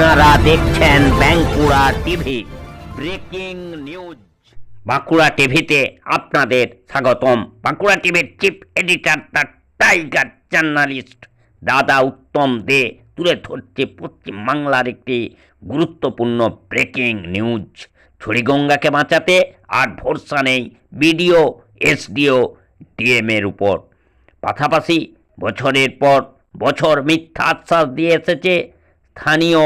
আপনারা দেখছেন Bankura TV, breaking news. Bankura টিভিতে আপনাদের স্বাগতম। বাঁকুড়া টিভির chief editor the tiger journalist দাদা উত্তম দে তুলে ধরছে পশ্চিমবাংলার একটি গুরুত্বপূর্ণ ব্রেকিং নিউজ। ছড়িগঙ্গাকে বাঁচাতে আর ভরসা নেই বিডিও, এসডিও, ডিএমের উপর। পাশাপাশি বছরের পর বছর মিথ্যা আশ্বাস দিয়ে এসেছে স্থানীয়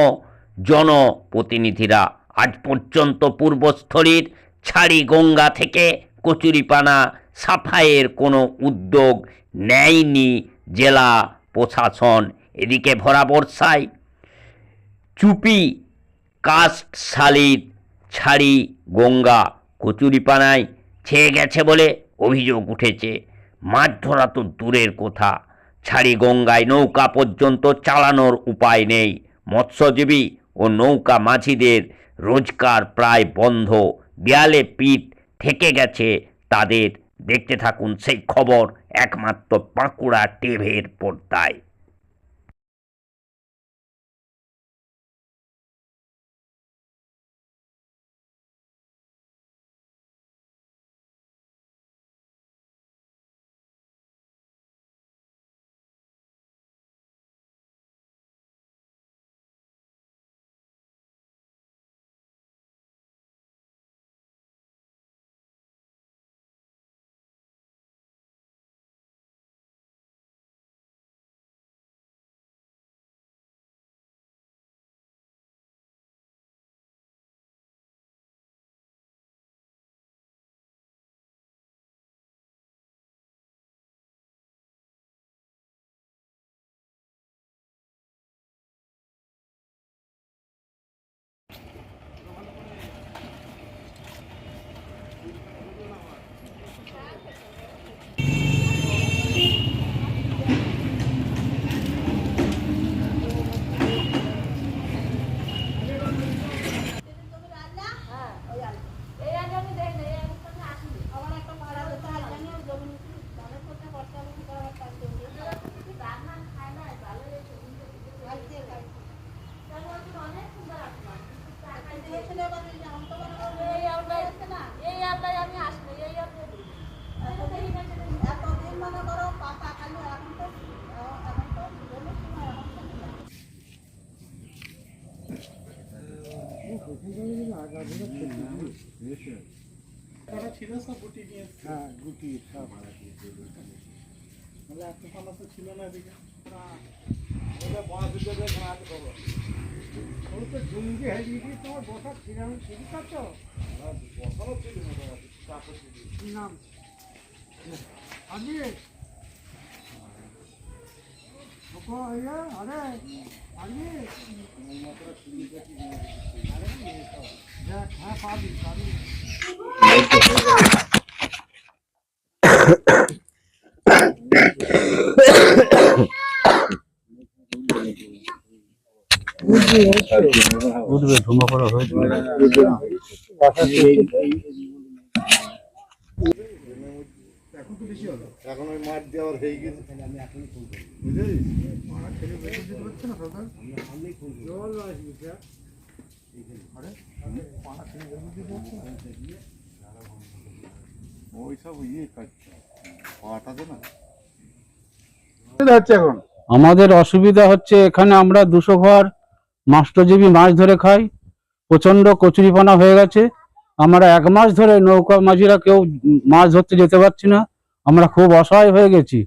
জনপ্রতিনিধিরা আজ পর্যন্ত পূর্বস্থলীর ছাড়ি গঙ্গা থেকে কচুরিপানা সাফাইয়ের কোনো উদ্যোগ নেয়নি জেলা প্রশাসন। এদিকে ভরা বর্ষায় চুপি কাস্ট শালির ছাড়ি গঙ্গা কচুরিপানায় ছেয়ে গেছে বলে অভিযোগ উঠেছে। মাছ ধরা তো দূরের কথা। ছাড়ি গঙ্গায় নৌকা পর্যন্ত চালানোর উপায় নেই। মৎস্যজীবী ও নৌকা মাঝিদের রোজগার প্রায় বন্ধ। বিয়ালে পিঠ থেকে গেছে তাদের। দেখতে থাকুন সেই খবর, একমাত্র বাঁকুড়া টিভির পর্দায় এই আগে আমি দেই না, এই আগে তো আমি আসিনি। আমার একটা পাড়া যেতে হয়, জানি ওই জমি ধানের ক্ষেতে বর্ষা বৃষ্টি করা হয়, তার জন্য। রান্না খায় না, ভালো হয়েছে, কিন্তু খাইছে, খাইছে। তার মধ্যে অনেক সুন্দর আসলাম। দিয়েছিল এবার ওই যে আমটা বানানো এই আমটাই এই আমটাই আমি আসলে এই আমটাই এতদিন মনে করো পাতা খালি এখন তো এখন তো জমির সময় এখন তো হ্যাঁ গুটি সব তাহলে এত সমস্যা ছিল না এদিকে জঙ্গি হয়ে গিয়ে তোমার বসার ছিলাম সিঁড়ি কাটছ বসারও ছিল কি নাম আমি ইয়ে হ্যাঁ পাবি বুঝবে ধুমাপড়া হয়েছে এখন তো বেশি হলো এখন ওই মাঠ দেওয়ার হয়ে গেছে। আমি এখনই খুলবো। বুঝলি মারা ছেলে বেশি দিতে পারছে না দাদা আমি সামনেই খুলবো জল আসবে স্যার আরে পাড়া ছেলে বেশি দিতে পারছে না ওই ইয়ে কাটছে পাটাতে না হচ্ছে এখন আমাদের অসুবিধা হচ্ছে এখানে আমরা দুশো ঘর মাস্টরজীবী মাছ ধরে খাই প্রচণ্ড কচুরিপানা হয়ে গেছে। আমরা এক মাস ধরে নৌকা মাঝিরা কেউ মাছ ধরতে যেতে পারছি না। আমরা খুব অসহায় হয়ে গেছি।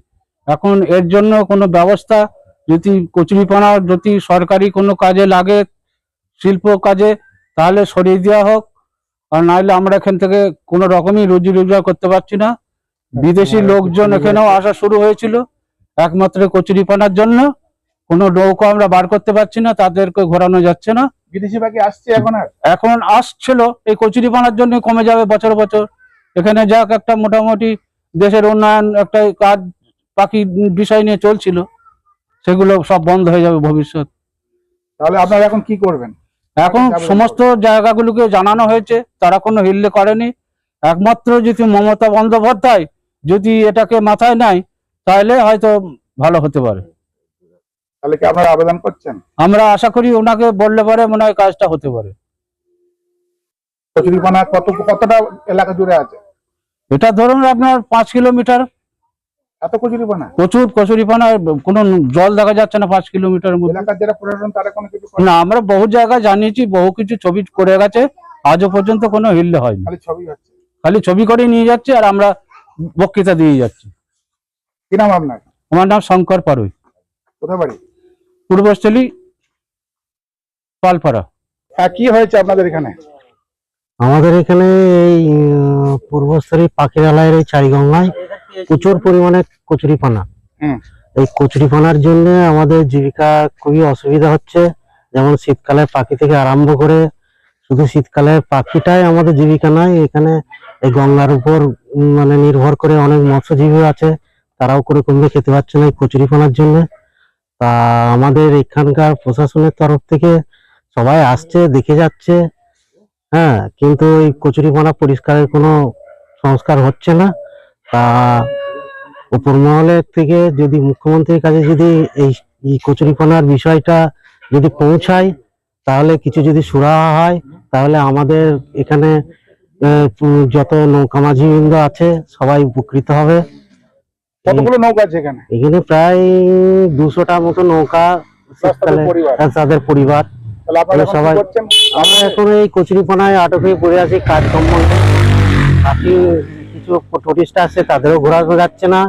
এখন এর জন্য কোনো ব্যবস্থা যদি কচুরিপানা যদি সরকারি কোনো কাজে লাগে শিল্প কাজে তাহলে সরিয়ে দেওয়া হোক। আর নাহলে আমরা এখান থেকে কোনো রকমই রুজি রোজগার করতে পারছি না। বিদেশি লোকজন এখানেও আসা শুরু হয়েছিল। একমাত্র কচুরিপানার জন্য কোনো নৌকা আমরা বার করতে পারছি না তাদেরকে ঘোরানো যাচ্ছে না। বিদেশি বাকি আসছে এখন আর? এখন আসছিল এই কচুরিপানার জন্য কমে যাবে বছর বছর। এখানে যাক একটা মোটামুটি দেশের উন্নয়ন একটা কাজ বাকি বিষয় নিয়ে চলছিল সেগুলো সব বন্ধ হয়ে যাবে ভবিষ্যৎ। তাহলে আপনারা এখন কি করবেন? এখন সমস্ত জায়গাগুলোকে জানানো হয়েছে তারা কোনো হিল্লে করেনি। একমাত্র যদি মমতা বন্দ্যোপাধ্যায় যদি এটাকে মাথায় নেয় তাহলে হয়তো ভালো হতে পারে। তাহলে কি আপনারা আবেদন করছেন? আমরা আশা করি ওনাকে বললে পরে মনে হয় কাজটা হতে পারে। কতটা এলাকা জুড়ে আছে? এটা ধরুন আপনার পাঁচ কিলোমিটার। এত কচুরিপানা প্রচুর কচুরিপানা কোনো জল দেখা যাচ্ছে না পাঁচ কিলোমিটারের মধ্যে। না? আমরা বহু জায়গায় জানিয়েছি বহু কিছু ছবি করে গেছে। আজও পর্যন্ত কোনো হিল্লে হয়নি। খালি ছবি খালি ছবি করে নিয়ে যাচ্ছে আর আমরা বক্তৃতা দিয়ে যাচ্ছি। কি নাম আপনার? আমার নাম শঙ্কর পারুই। কোথায় বাড়ি? পূর্বস্থলী পালপাড়া। হ্যাঁ কি হয়েছে আপনাদের এখানে? আমাদের এখানে এই পূর্বস্থলী পাখিরালয়ের এই চারিগঙ্গায় প্রচুর পরিমাণে কচুরিপানা। এই কচুরিপানার জন্য আমাদের জীবিকা খুবই অসুবিধা হচ্ছে। যেমন শীতকালে পাখি থেকে আরম্ভ করে শুধু শীতকালে পাখিটাই আমাদের জীবিকা নয় এখানে এই গঙ্গার উপর মানে নির্ভর করে অনেক মৎস্যজীবী আছে তারাও করে কমবে খেতে পারছে না এই কচুরিপানার জন্য। তা আমাদের এখানকার প্রশাসনের তরফ থেকে সবাই আসছে দেখে যাচ্ছে হ্যাঁ কিন্তু এই কচুরিপানা পরিষ্কারের কোনো সংস্কার হচ্ছে না। তা উপর মহলের থেকে যদি মুখ্যমন্ত্রীর কাছে যদি এই কচুরিপানার বিষয়টা যদি পৌঁছায় তাহলে কিছু যদি সুরাহা হয় তাহলে আমাদের এখানে যত নৌকা মাঝিবৃন্দ আছে সবাই উপকৃত হবে। কতগুলো নৌকা আছে এখানে? এখানে প্রায় দুশোটা মতো নৌকা তাদের পরিবার। সবাই- আমরা এখন এই কচুরিপানায় আটক হয়ে পড়ে আছি। বাকি কিছু টুরিস্ট আসছে তাদেরও যাচ্ছে না।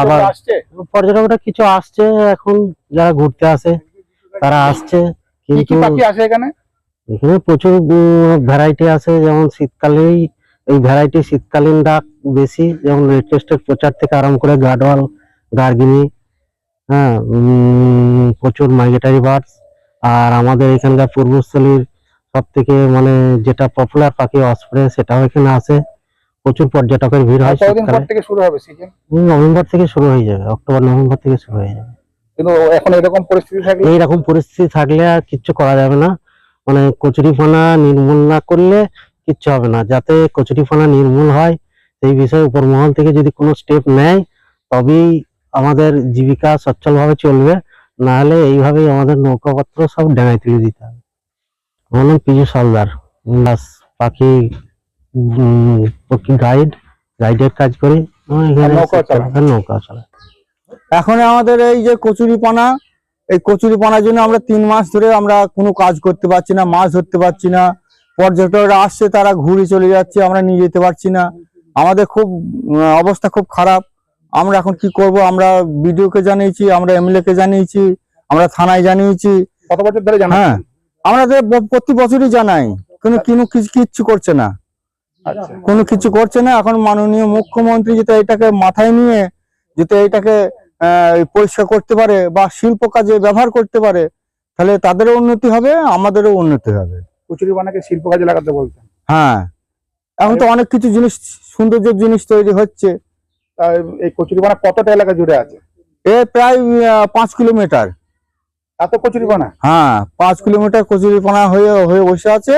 আবার- আসছে? পর্যটকরা কিছু আসছে এখন যারা ঘুরতে আসে তারা আসছে। কিন্তু এখানে? এখানে প্রচুর ভ্যারাইটি আছে যেমন শীতকালেই এই ভ্যারাইটি শীতকালীন ডাক বেশি যেমন প্রচার থেকে আরম্ভ করে গাডওয়াল গার্গিনি হ্যাঁ প্রচুর মাইগ্রেটারি বার্ডস আর আমাদের এখানকার পূর্বস্থলীর সব থেকে মানে যেটা পপুলার পাখি অসপ্রে সেটাও এখানে আসে প্রচুর পর্যটকের ভিড় হয় কতদিন থেকে শুরু হবে সিজন নভেম্বর থেকে শুরু হয়ে যাবে অক্টোবর নভেম্বর থেকে শুরু হয়ে যাবে। কিন্তু এখন এরকম পরিস্থিতি থাকলে এইরকম পরিস্থিতি থাকলে আর কিচ্ছু করা যাবে না। মানে কচুরিপানা নির্মূল না করলে কিচ্ছু হবে না। যাতে কচুরিপানা নির্মূল হয় সেই বিষয়ে উপর মহল থেকে যদি কোনো স্টেপ নেয় তবেই আমাদের জীবিকা সচ্ছলভাবে চলবে। না হলে এইভাবেই আমাদের নৌকাপত্র সব ডাঙায় তুলে দিতে হবে। আমার নাম পিজু সলদার বাস পাখি পাখি গাইড গাইডের কাজ করি। নৌকা চালাই এখন আমাদের এই যে কচুরিপানা এই কচুরিপানার জন্য আমরা তিন মাস ধরে আমরা কোনো কাজ করতে পারছি না মাছ ধরতে পারছি না। পর্যটকরা আসছে তারা ঘুরে চলে যাচ্ছে আমরা নিয়ে যেতে পারছি না। আমাদের খুব অবস্থা খুব খারাপ। আমরা এখন কি করব? আমরা বিডিও কে জানিয়েছি আমরা এমএলএ কে জানিয়েছি আমরা থানায় জানিয়েছি। কত বছর ধরে জানা হ্যাঁ আমরা প্রতি বছরই জানাই। কিন্তু কোনো কিছু কিচ্ছু করছে না। আচ্ছা। কোনো কিছু করছে না। এখন মাননীয় মুখ্যমন্ত্রী যেটা এটাকে মাথায় নিয়ে যেটা এটাকে আহ, পরিষ্কার করতে পারে বা শিল্প কাজে ব্যবহার করতে পারে তাহলে তাদেরও উন্নতি হবে আমাদেরও উন্নতি হবে। কচুরিপানাকে শিল্প কাজে লাগাতে বলছেন। হ্যাঁ। এখন তো অনেক কিছু জিনিস সৌন্দর্য জিনিস তৈরি হচ্ছে। এই কচুরিপানা কতটা এলাকা জুড়ে আছে? এ প্রায় পাঁচ কিলোমিটার। এত কচুরিপানা হ্যাঁ পাঁচ কিলোমিটার কচুরিপানা হয়ে হয়ে বসে আছে।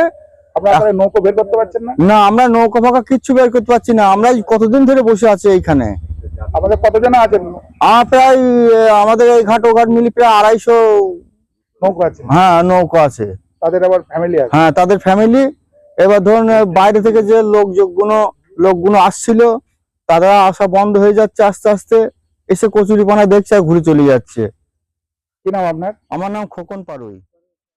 আপনারা নৌকো বের করতে পারছেন না? না আমরা নৌকা ফাঁকা কিচ্ছু বের করতে পারছি না। আমরা কতদিন ধরে বসে আছি এইখানে। আমাদের কতজন আছেন? প্রায় আমাদের এই ঘাট ও ঘাট মিলি প্রায় আড়াইশো নৌকো আছে। হ্যাঁ নৌকা আছে। তাদের আবার ফ্যামিলি আছে। হ্যাঁ তাদের ফ্যামিলি এবার ধরুন বাইরে থেকে যে লোকগুলো লোকগুলো আসছিল তারা আসা বন্ধ হয়ে যাচ্ছে, আস্তে আস্তে এসে কচুরিপানা দেখছে আর ঘুরে চলে যাচ্ছে। কি নাম আপনার? আমার নাম খোকন পাড়ুই